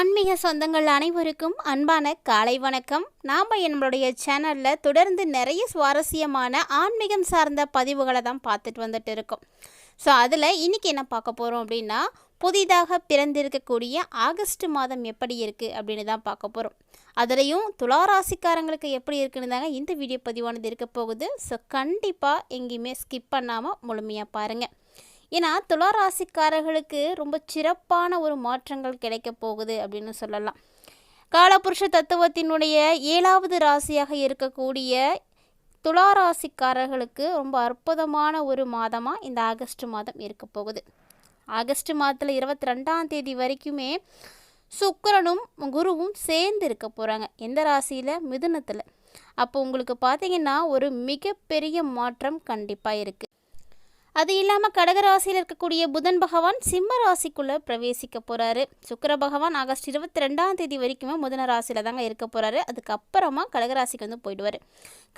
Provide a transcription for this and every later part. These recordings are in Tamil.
ஆன்மீக சொந்தங்கள் அனைவருக்கும் அன்பான காலை வணக்கம். நாம் நம்மளுடைய சேனலில் தொடர்ந்து நிறைய சுவாரஸ்யமான ஆன்மீகம் சார்ந்த பதிவுகளை தான் பார்த்துட்டு வந்துட்டு இருக்கோம். ஸோ அதில் இன்றைக்கி என்ன பார்க்க போகிறோம் அப்படின்னா புதிதாக பிறந்திருக்கக்கூடிய ஆகஸ்ட் மாதம் எப்படி இருக்குது அப்படின்னு தான் பார்க்க போகிறோம் அதுலேயும் துளாராசிக்காரங்களுக்கு எப்படி இருக்குன்னு தாங்க இந்த வீடியோ பதிவானது இருக்க போகுது. ஸோ கண்டிப்பாக எங்கேயுமே ஸ்கிப் பண்ணாமல் முழுமையாக பாருங்கள் ஏன்னா துளாராசிக்காரர்களுக்கு ரொம்ப சிறப்பான ஒரு மாற்றங்கள் கிடைக்க போகுது அப்படின்னு சொல்லலாம். காலபுருஷ தத்துவத்தினுடைய ஏழாவது ராசியாக இருக்கக்கூடிய துளாராசிக்காரர்களுக்கு ரொம்ப அற்புதமான ஒரு மாதமாக இந்த ஆகஸ்ட் மாதம் இருக்க போகுது. ஆகஸ்ட் மாதத்தில் இருபத்தி ரெண்டாம் தேதி வரைக்குமே சுக்கரனும் குருவும் சேர்ந்து இருக்க போகிறாங்க எந்த ராசியில்? மிதுனத்தில். அப்போ உங்களுக்கு பார்த்தீங்கன்னா ஒரு மிகப்பெரிய மாற்றம் கண்டிப்பாக இருக்குது அது இல்லாமல் கடகராசியில் இருக்கக்கூடிய புதன் பகவான் சிம்ம ராசிக்குள்ளே பிரவேசிக்க போகிறாரு சுக்கர பகவான் ஆகஸ்ட் இருபத்தி ரெண்டாம் தேதி வரைக்குமே புதன ராசியில் தாங்க இருக்க போகிறாரு அதுக்கப்புறமா கடகராசிக்கு வந்து போயிடுவார்.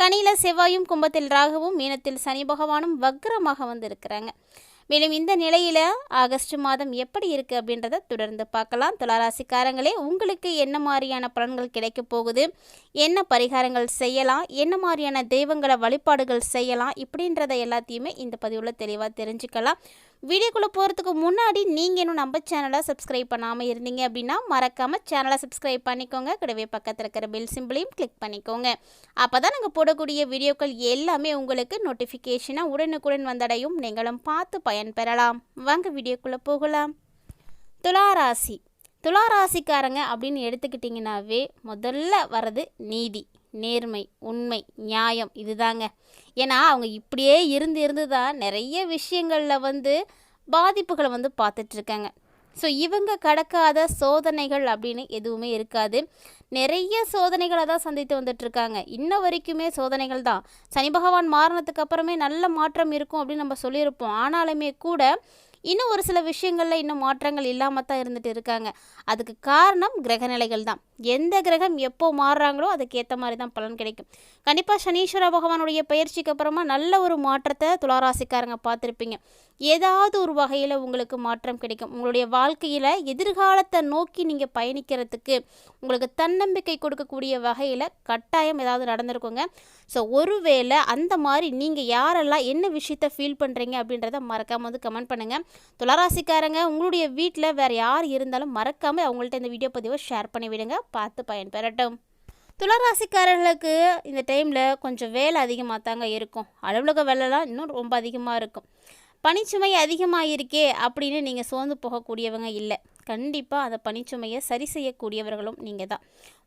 கனியில் செவ்வாயும் கும்பத்தில் ராகவும் மீனத்தில் சனி பகவானும் வக்ரமாக வந்து இருக்கிறாங்க. மேலும் இந்த நிலையில் ஆகஸ்ட் மாதம் எப்படி இருக்குது அப்படின்றத தொடர்ந்து பார்க்கலாம். துளாராசிக்காரங்களே உங்களுக்கு என்ன மாதிரியான பலன்கள் கிடைக்க போகுது? என்ன பரிகாரங்கள் செய்யலாம்? என்ன மாதிரியான தெய்வங்களை வழிபாடுகள் செய்யலாம்? இப்படின்றத எல்லாத்தையுமே இந்த பதிவில் தெளிவாக தெரிஞ்சுக்கலாம். வீடியோக்குள்ளே போகிறதுக்கு முன்னாடி நீங்கள் இன்னும் நம்ம சேனலை சப்ஸ்கிரைப் பண்ணாமல் இருந்தீங்க அப்படின்னா மறக்காமல் சேனலை சப்ஸ்கிரைப் பண்ணிக்கோங்க. கூடவே பக்கத்தில் இருக்கிற பெல் சிம்பிளையும் கிளிக் பண்ணிக்கோங்க. அப்போ தான் நாங்கள் போடக்கூடிய வீடியோக்கள் எல்லாமே உங்களுக்கு நோட்டிஃபிகேஷனாக உடனுக்குடன் வந்தடையும். நீங்களும் பார்த்து பயன்பெறலாம். வாங்க வீடியோக்குள்ளே போகலாம். துளாராசி. துளாராசிக்காரங்க அப்படின்னு எடுத்துக்கிட்டிங்கனாவே முதல்ல வர்றது நீதி. நேர்மை உண்மை நியாயம் இதுதாங்க. ஏன்னா அவங்க இப்படியே இருந்து இருந்து தான் நிறைய விஷயங்களில் வந்து பாதிப்புகளை வந்து பார்த்துட்ருக்காங்க. ஸோ இவங்க கடக்காத சோதனைகள் அப்படின்னு எதுவுமே இருக்காது. நிறைய சோதனைகளை தான் சந்தித்து வந்துட்டுருக்காங்க இன்ன வரைக்குமே சோதனைகள் தான். சனி பகவான் மாறினதுக்கு அப்புறமே நல்ல மாற்றம் இருக்கும் அப்படின்னு நம்ம சொல்லியிருப்போம். ஆனாலுமே கூட இன்னும் ஒரு சில விஷயங்களில் இன்னும் மாற்றங்கள் இல்லாமல் தான் இருந்துட்டு இருக்காங்க. அதுக்கு காரணம் கிரகநிலைகள் தான். எந்த கிரகம் எப்போ மாறுறாங்களோ அதுக்கேற்ற மாதிரி தான் பலன் கிடைக்கும். கண்டிப்பாக சனீஸ்வர பகவானுடைய பயிற்சிக்கு அப்புறமா நல்ல ஒரு மாற்றத்தை துளாராசிக்காரங்க பார்த்துருப்பீங்க. ஏதாவது ஒரு வகையில் உங்களுக்கு மாற்றம் கிடைக்கும். உங்களுடைய வாழ்க்கையில் எதிர்காலத்தை நோக்கி நீங்கள் பயணிக்கிறதுக்கு உங்களுக்கு தன்னம்பிக்கை கொடுக்கக்கூடிய வகையில் கட்டாயம் ஏதாவது நடந்திருக்குங்க. ஸோ ஒருவேளை அந்த மாதிரி நீங்கள் யாரெல்லாம் என்ன விஷயத்த ஃபீல் பண்ணுறீங்க அப்படின்றத மறக்காமல் வந்து கமெண்ட் பண்ணுங்கள் துளராசிக்காரங்க உங்களுடைய வீட்டில் வேறு யார் இருந்தாலும் மறக்காமல் அவங்கள்ட்ட இந்த வீடியோ பதிவை ஷேர் பண்ணி விடுங்க. பார்த்து பயன்பெறட்டும். துளராசிக்காரர்களுக்கு இந்த டைமில் கொஞ்சம் வேலை அதிகமாக தாங்க இருக்கும். அலுவலக வேலைலாம் இன்னும் ரொம்ப அதிகமாக இருக்கும். பனிச்சுமை அதிகமாக இருக்கே அப்படின்னு நீங்கள் சோர்ந்து போகக்கூடியவங்க இல்லை. கண்டிப்பாக அந்த பனிச்சுமையை சரி செய்யக்கூடியவர்களும் நீங்கள் தான்.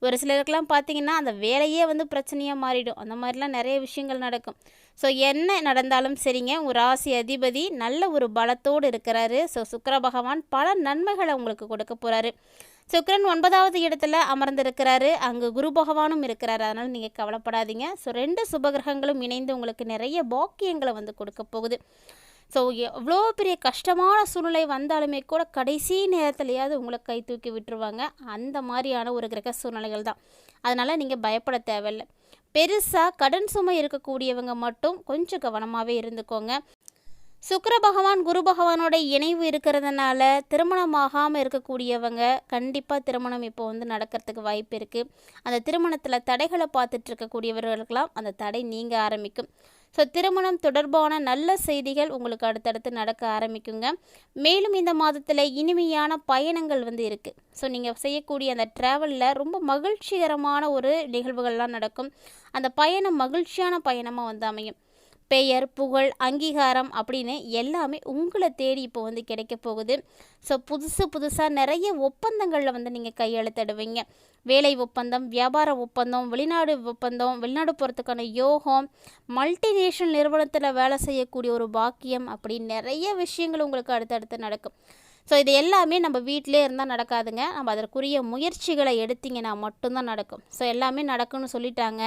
ஒரு சிலருக்கெல்லாம் பார்த்தீங்கன்னா அந்த வேலையே வந்து பிரச்சனையாக மாறிடும். அந்த மாதிரிலாம் நிறைய விஷயங்கள் நடக்கும். ஸோ என்ன நடந்தாலும் சரிங்க. ஒரு ராசி அதிபதி நல்ல ஒரு பலத்தோடு இருக்கிறாரு. ஸோ சுக்கர பகவான் பல நன்மைகளை உங்களுக்கு கொடுக்க போகிறாரு சுக்கரன் ஒன்பதாவது இடத்துல அமர்ந்திருக்கிறாரு. அங்கே குரு பகவானும் இருக்கிறாரு. அதனால் நீங்கள் கவலைப்படாதீங்க. ஸோ ரெண்டு சுபகிரகங்களும் இணைந்து உங்களுக்கு நிறைய பாக்கியங்களை வந்து கொடுக்க போகுது. ஸோ எவ்வளோ பெரிய கஷ்டமான சூழ்நிலை வந்தாலுமே கூட கடைசி நேரத்துலையாவது உங்களை கை தூக்கி விட்டுருவாங்க. அந்த மாதிரியான ஒரு கிரக சூழ்நிலைகள் தான். அதனால் நீங்கள் பயப்பட தேவையில்லை. பெருசாக கடன் சுமை இருக்கக்கூடியவங்க மட்டும் கொஞ்சம் கவனமாகவே இருந்துக்கோங்க. சுக்கர பகவான் குரு பகவானோட இணைவு இருக்கிறதுனால திருமணமாகாமல் இருக்கக்கூடியவங்க கண்டிப்பாக திருமணம் இப்போ வந்து நடக்கிறதுக்கு வாய்ப்பு இருக்குது அந்த திருமணத்தில் தடைகளை பார்த்துட்டு இருக்கக்கூடியவர்களுக்கெல்லாம் அந்த தடை நீங்க ஆரம்பிக்கும். ஸோ திருமணம் தொடர்பான நல்ல செய்திகள் உங்களுக்கு அடுத்தடுத்து நடக்க ஆரம்பிக்குங்க. மேலும் இந்த மாதத்தில் இனிமையான பயணங்கள் வந்து இருக்குது ஸோ நீங்கள் செய்யக்கூடிய அந்த ட்ராவலில் ரொம்ப மகிழ்ச்சிகரமான ஒரு நிகழ்வுகள்லாம் நடக்கும். அந்த பயணம் மகிழ்ச்சியான பயணமாக வந்து அமையும். பெயர் புகழ் அங்கீகாரம் அப்படின்னு எல்லாமே உங்களை தேடி இப்போ வந்து கிடைக்க போகுது. ஸோ புதுசு புதுசாக நிறைய ஒப்பந்தங்களில் வந்து நீங்கள் கையெழுத்திடுவீங்க. வேலை ஒப்பந்தம் வியாபார ஒப்பந்தம் வெளிநாடு ஒப்பந்தம் வெளிநாடு போகிறதுக்கான யோகம் மல்டிநேஷனல் நிறுவனத்தில் வேலை செய்யக்கூடிய ஒரு பாக்கியம் அப்படின்னு நிறைய விஷயங்கள் உங்களுக்கு அடுத்தடுத்து நடக்கும். ஸோ இது எல்லாமே நம்ம வீட்டிலே இருந்தால் நடக்காதுங்க. நம்ம அதற்குரிய முயற்சிகளை எடுத்திங்கன்னா மட்டும்தான் நடக்கும். ஸோ எல்லாமே நடக்கும்னு சொல்லிட்டாங்க.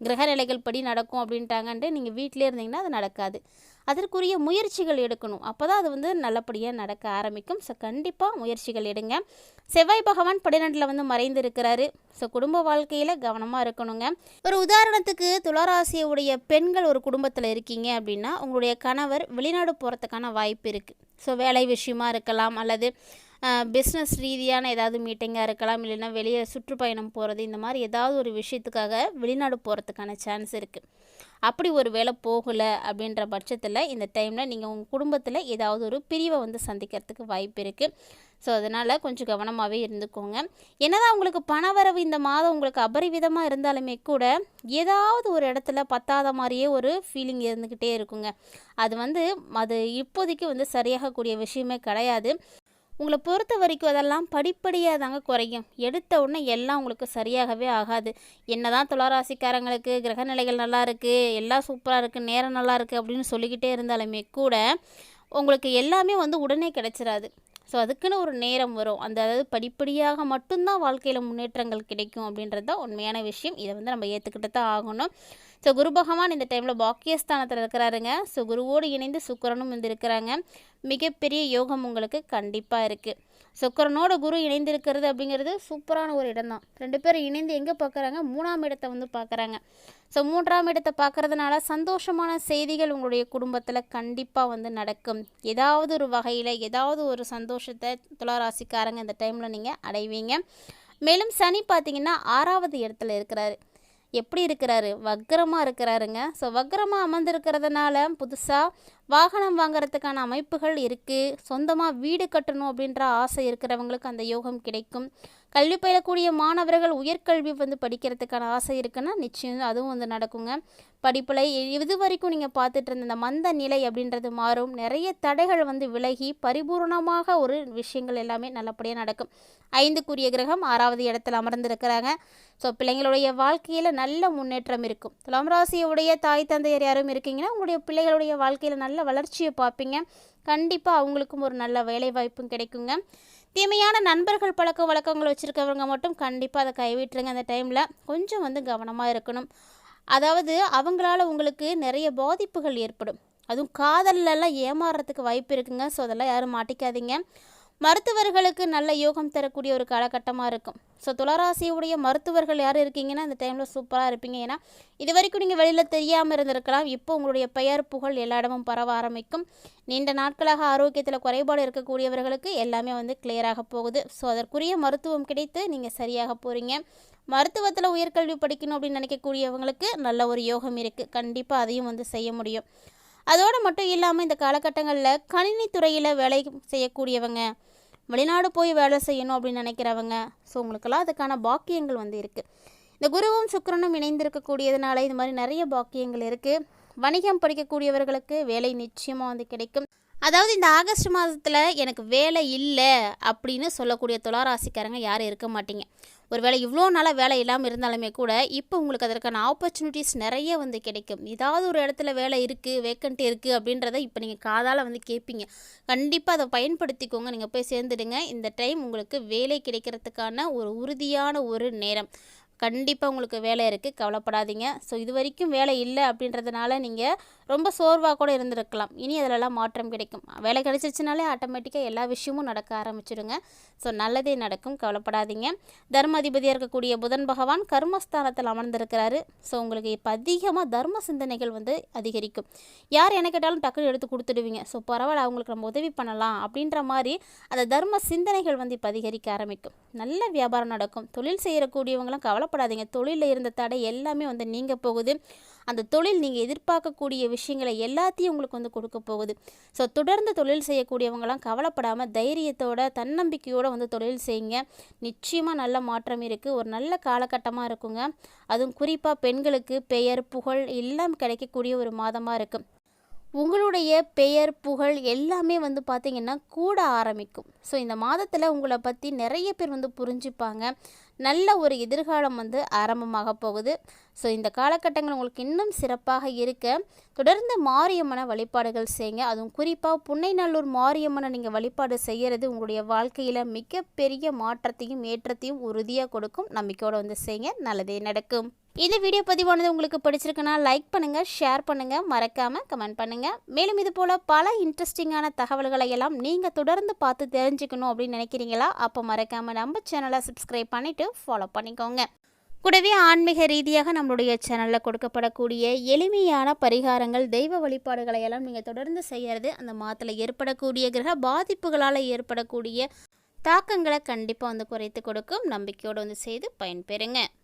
கிரகநிலைகள் படி நடக்கும் அப்படின்ட்டாங்கன்ட்டு நீங்கள் வீட்டிலே இருந்தீங்கன்னா அது நடக்காது. அதற்குரிய முயற்சிகள் எடுக்கணும். அப்போ தான் அது வந்து நல்லபடியாக நடக்க ஆரம்பிக்கும். ஸோ கண்டிப்பாக முயற்சிகள் எடுங்க. செவ்வாய் பகவான் பன்னிரெண்டில் வந்து மறைந்து இருக்கிறாரு ஸோ குடும்ப வாழ்க்கையில் கவனமாக இருக்கணுங்க. ஒரு உதாரணத்துக்கு துளராசியுடைய பெண்கள் ஒரு குடும்பத்தில் இருக்கீங்க அப்படின்னா உங்களுடைய கணவர் வெளிநாடு போகிறதுக்கான வாய்ப்பு இருக்குது ஸோ வேலை விஷயமா இருக்கலாம் அல்லது பிஸ்னஸ் ரீதியான ஏதாவது மீட்டிங்காக இருக்கலாம் இல்லைன்னா வெளியே சுற்றுப்பயணம் போகிறது இந்த மாதிரி ஏதாவது ஒரு விஷயத்துக்காக வெளிநாடு போகிறதுக்கான சான்ஸ் இருக்குது அப்படி ஒரு வேலை போகலை அப்படின்ற பட்சத்தில் இந்த டைமில் நீங்கள் உங்கள் குடும்பத்தில் ஏதாவது ஒரு பிரிவை வந்து சந்திக்கிறதுக்கு வாய்ப்பு இருக்குது ஸோ அதனால் கொஞ்சம் கவனமாகவே இருந்துக்கோங்க. என்னதான் உங்களுக்கு பணவரவு இந்த மாதம் உங்களுக்கு அபரிவிதமாக இருந்தாலுமே கூட ஏதாவது ஒரு இடத்துல பத்தாத மாதிரியே ஒரு ஃபீலிங் இருந்துக்கிட்டே இருக்குங்க. அது வந்து அது இப்போதைக்கு வந்து சரியாகக்கூடிய விஷயமே கிடையாது. உங்களை பொறுத்த வரைக்கும் அதெல்லாம் படிப்படியாக தாங்க குறையும். எடுத்த உடனே எல்லாம் உங்களுக்கு சரியாகவே ஆகாது. என்ன தான் துளாராசிக்காரங்களுக்கு கிரகநிலைகள் நல்லா இருக்குது எல்லாம் சூப்பராக இருக்குது நேரம் நல்லா இருக்குது அப்படின்னு சொல்லிக்கிட்டே இருந்தாலுமே கூட உங்களுக்கு எல்லாமே வந்து உடனே கிடச்சிடாது ஸோ அதுக்குன்னு ஒரு நேரம் வரும். அந்த அதாவது படிப்படியாக மட்டும்தான் வாழ்க்கையில் முன்னேற்றங்கள் கிடைக்கும் அப்படின்றது தான் உண்மையான விஷயம். இதை வந்து நம்ம ஏற்றுக்கிட்டு தான் ஆகணும். ஸோ குரு பகவான் இந்த டைமில் பாக்கியஸ்தானத்தில் இருக்கிறாருங்க. ஸோ குருவோடு இணைந்து சுக்கரனும் வந்து இருக்கிறாங்க மிகப்பெரிய யோகம் உங்களுக்கு கண்டிப்பாக இருக்குது சுக்கரனோட குரு இணைந்திருக்கிறது அப்படிங்கிறது சூப்பரான ஒரு இடம் தான் ரெண்டு பேரும் இணைந்து எங்கே பார்க்குறாங்க மூணாம் இடத்தை வந்து பார்க்குறாங்க ஸோ மூன்றாம் இடத்தை பார்க்குறதுனால சந்தோஷமான செய்திகள் உங்களுடைய குடும்பத்தில் கண்டிப்பாக வந்து நடக்கும். ஏதாவது ஒரு வகையில் ஏதாவது ஒரு சந்தோஷத்தை துளாராசிக்காரங்க இந்த டைமில் நீங்கள் அடைவீங்க. மேலும் சனி பார்த்தீங்கன்னா ஆறாவது இடத்துல இருக்கிறாரு. எப்படி இருக்கிறாரு? வக்கரமாக இருக்கிறாருங்க. ஸோ வக்கரமாக அமர்ந்திருக்கிறதுனால புதுசாக வாகனம் வாங்குறதுக்கான அமைப்புகள் இருக்குது சொந்தமாக வீடு கட்டணும் அப்படின்ற ஆசை இருக்கிறவங்களுக்கு அந்த யோகம் கிடைக்கும். கல்வி பயிலக்கூடிய மாணவர்கள் உயர்கல்வி வந்து படிக்கிறதுக்கான ஆசை இருக்குன்னா நிச்சயம் அதுவும் வந்து நடக்குங்க. படிப்பில் இது வரைக்கும் நீங்கள் பார்த்துட்டு இருந்த இந்த மந்த நிலை அப்படின்றது மாறும். நிறைய தடைகள் வந்து விலகி பரிபூர்ணமாக ஒரு விஷயங்கள் எல்லாமே நல்லபடியாக நடக்கும். ஐந்துக்குரிய கிரகம் ஆறாவது இடத்துல அமர்ந்திருக்கிறாங்க. ஸோ பிள்ளைங்களுடைய வாழ்க்கையில் நல்ல முன்னேற்றம் இருக்கும். துலாம் ராசியுடைய தாய் தந்தையர் யாரும் இருக்கீங்கன்னா உங்களுடைய பிள்ளைகளுடைய வாழ்க்கையில் நல்ல வளர்ச்சியை பார்ப்பீங்க. கண்டிப்பாக அவங்களுக்கும் ஒரு நல்ல வேலைவாய்ப்பும் கிடைக்குங்க. தீமையான நண்பர்கள் பழக்க வழக்கங்கள் வச்சுருக்கவங்க மட்டும் கண்டிப்பாக அதை கைவிட்டுருங்க. அந்த டைமில் கொஞ்சம் வந்து கவனமாக இருக்கணும். அதாவது அவங்களால உங்களுக்கு நிறைய பாதிப்புகள் ஏற்படும். அதுவும் காதலெல்லாம் ஏமாறுறதுக்கு வாய்ப்பு இருக்குங்க. ஸோ அதெல்லாம் யாரும் மாட்டிக்காதீங்க. மருத்துவர்களுக்கு நல்ல யோகம் தரக்கூடிய ஒரு காலகட்டமாக இருக்கும். ஸோ துளராசியுடைய மருத்துவர்கள் யார் இருக்கீங்கன்னா இந்த டைமில் சூப்பராக இருப்பீங்க. ஏன்னா இது வரைக்கும் நீங்கள் வெளியில் தெரியாமல் இருந்திருக்கலாம். இப்போ உங்களுடைய பெயர் புகழ் எல்லா இடமும் பரவ ஆரம்பிக்கும். நீண்ட நாட்களாக ஆரோக்கியத்தில் குறைபாடு இருக்கக்கூடியவர்களுக்கு எல்லாமே வந்து கிளியராக போகுது. ஸோ அதற்குரிய மருத்துவம் கிடைத்து நீங்கள் சரியாக போகிறீங்க மருத்துவத்தில் உயர்கல்வி படிக்கணும் அப்படின்னு நினைக்கக்கூடியவங்களுக்கு நல்ல ஒரு யோகம் இருக்குது கண்டிப்பாக அதையும் வந்து செய்ய முடியும். அதோடு மட்டும் இல்லாமல் இந்த காலகட்டங்களில் கணினி துறையில் வேலை செய்யக்கூடியவங்க வெளிநாடு போய் வேலை செய்யணும் அப்படின்னு நினைக்கிறவங்க. ஸோ உங்களுக்கெல்லாம் அதுக்கான பாக்கியங்கள் வந்து இருக்குது இந்த குருவும் சுக்கரனும் இணைந்திருக்கக்கூடியதுனால இது மாதிரி நிறைய பாக்கியங்கள் இருக்குது வணிகம் படிக்கக்கூடியவர்களுக்கு வேலை நிச்சயமாக வந்து கிடைக்கும். அதாவது இந்த ஆகஸ்ட் மாதத்தில் எனக்கு வேலை இல்லை அப்படின்னு சொல்லக்கூடிய துளாராசிக்காரங்க யாரும் இருக்க மாட்டீங்க. ஒருவேளை இவ்வளோ நாளாக வேலை இல்லாமல் இருந்தாலுமே கூட இப்போ உங்களுக்கு அதற்கான ஆப்பர்ச்சுனிட்டிஸ் நிறைய வந்து கிடைக்கும். ஏதாவது ஒரு இடத்துல வேலை இருக்குது வேக்கண்ட் இருக்குது அப்படின்றத இப்போ நீங்கள் காதால் வந்து கேட்பீங்க கண்டிப்பாக அதை பயன்படுத்திக்கோங்க. நீங்கள் போய் சேர்ந்துடுங்க. இந்த டைம் உங்களுக்கு வேலை கிடைக்கிறதுக்கான ஒரு உறுதியான ஒரு நேரம். கண்டிப்பாக உங்களுக்கு வேலை இருக்குது கவலைப்படாதீங்க. ஸோ இது வரைக்கும் வேலை இல்லை அப்படின்றதுனால நீங்கள் ரொம்ப சோர்வாக கூட இருந்திருக்கலாம். இனி அதிலெல்லாம் மாற்றம் கிடைக்கும். வேலை கிடைச்சிருச்சுனாலே ஆட்டோமேட்டிக்காக எல்லா விஷயமும் நடக்க ஆரம்பிச்சிடுங்க ஸோ நல்லதே நடக்கும். கவலைப்படாதீங்க. தர்ம அதிபதியாக இருக்கக்கூடிய புதன் பகவான் கர்மஸ்தானத்தில் அமர்ந்திருக்கிறாரு. ஸோ உங்களுக்கு இப்போ அதிகமாக தர்ம சிந்தனைகள் வந்து அதிகரிக்கும். யார் என்ன கேட்டாலும் டக்குனு எடுத்து கொடுத்துடுவீங்க. ஸோ பரவாயில்ல அவங்களுக்கு நம்ம உதவி பண்ணலாம் அப்படின்ற மாதிரி அந்த தர்ம சிந்தனைகள் வந்து இப்போ அதிகரிக்க ஆரம்பிக்கும். நல்ல வியாபாரம் நடக்கும். தொழில் செய்யக்கூடியவங்களாம் கவலை கவலைப்படாதீங்க. தொழிலில் இருந்த தடை எல்லாமே வந்து நீங்க போகுது. அந்த தொழில் நீங்கள் எதிர்பார்க்கக்கூடிய விஷயங்களை எல்லாத்தையும் உங்களுக்கு வந்து கொடுக்க போகுது. ஸோ தொடர்ந்து தொழில் செய்யக்கூடியவங்களாம் கவலைப்படாமல் தைரியத்தோட தன்னம்பிக்கையோடு வந்து தொழில் செய்யுங்க. நிச்சயமாக நல்ல மாற்றம் இருக்குது ஒரு நல்ல காலகட்டமாக இருக்குங்க. அதுவும் குறிப்பாக பெண்களுக்கு பெயர் புகழ் எல்லாம் கிடைக்கக்கூடிய ஒரு மாதமாக இருக்குது உங்களுடைய பெயர் புகழ் எல்லாமே வந்து பார்த்திங்கன்னா கூட ஆரம்பிக்கும். ஸோ இந்த மாதத்தில் உங்களை பற்றி நிறைய பேர் வந்து புரிஞ்சுப்பாங்க. நல்ல ஒரு எதிர்காலம் வந்து ஆரம்பமாக போகுது. ஸோ இந்த காலகட்டங்கள் உங்களுக்கு இன்னும் சிறப்பாக இருக்க தொடர்ந்து மாரியம்மனை வழிபாடுகள் செய்யுங்க. அதுவும் குறிப்பாக புன்னைநல்லூர் மாரியம்மனை நீங்கள் வழிபாடு செய்கிறது உங்களுடைய வாழ்க்கையில் மிகப்பெரிய மாற்றத்தையும் ஏற்றத்தையும் உறுதியாக கொடுக்கும். நம்பிக்கையோடு வந்து செய்யுங்க. நல்லதே நடக்கும். இந்த வீடியோ பதிவானது உங்களுக்கு பிடிச்சிருக்குன்னா லைக் பண்ணுங்கள் ஷேர் பண்ணுங்கள் மறக்காமல் கமெண்ட் பண்ணுங்கள் மேலும் இது போல் பல இன்ட்ரெஸ்டிங்கான தகவல்களை எல்லாம் நீங்கள் தொடர்ந்து பார்த்து தெரிஞ்சுக்கணும் அப்படின்னு நினைக்கிறீங்களா? அப்போ மறக்காமல் நம்ம சேனலை சப்ஸ்கிரைப் பண்ணிவிட்டு ஃபாலோ பண்ணிக்கோங்க. கூடவே ஆன்மீக ரீதியாக நம்மளுடைய சேனலில் கொடுக்கப்படக்கூடிய எளிமையான பரிகாரங்கள் தெய்வ வழிபாடுகளை எல்லாம் நீங்கள் தொடர்ந்து செய்கிறது அந்த மாதத்தில் ஏற்படக்கூடிய கிரக பாதிப்புகளால் ஏற்படக்கூடிய தாக்கங்களை கண்டிப்பாக வந்து குறைத்து கொடுக்கும். நம்பிக்கையோடு வந்து செய்து பயன்பெறுங்க.